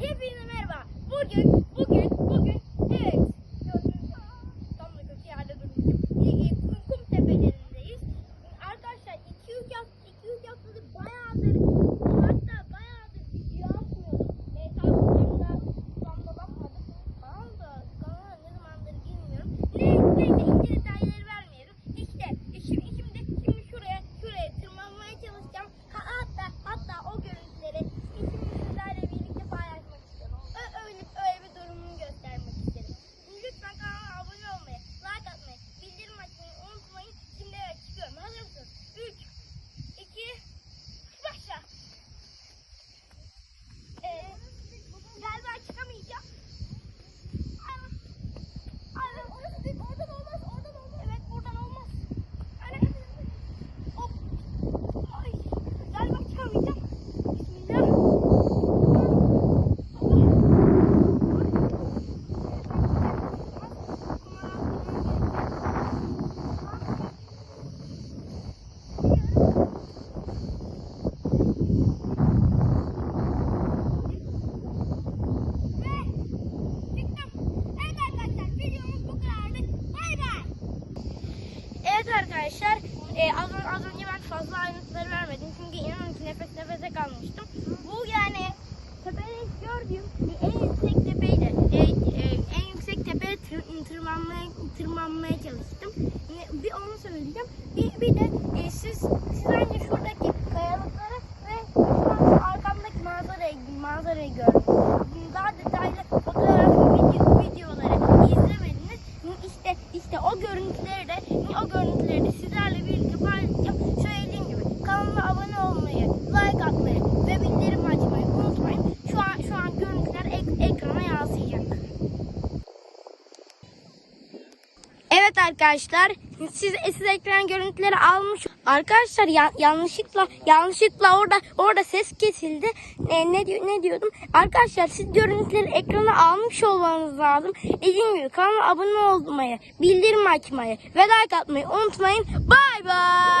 hepinize merhaba. Bugün, bugün, arkadaşlar e, az, az önce ben fazla ayrıntıları vermedim. Çünkü inanın ki nefes nefese kalmıştım. Bu yani tepede gördüğüm en yüksek tepeydi. E, e, en yüksek tepeye tır, tırmanmaya, tırmanmaya çalıştım. Bir onu söyleyeceğim. Bir, bir de e, siz, siz önce şuradaki olmayı, like atmayı ve bildirim açmayı unutmayın. Şu an şu an görüntüler ek- ekrana yansıyacak. Evet arkadaşlar siz siz ekran görüntüleri almış arkadaşlar ya- yanlışlıkla yanlışlıkla orada orada ses kesildi. E, ne diyor ne diyordum? Arkadaşlar siz görüntüleri ekrana almış olmanız lazım. Dediğim gibi kanala abone olmayı bildirim açmayı ve like atmayı unutmayın. Bay bay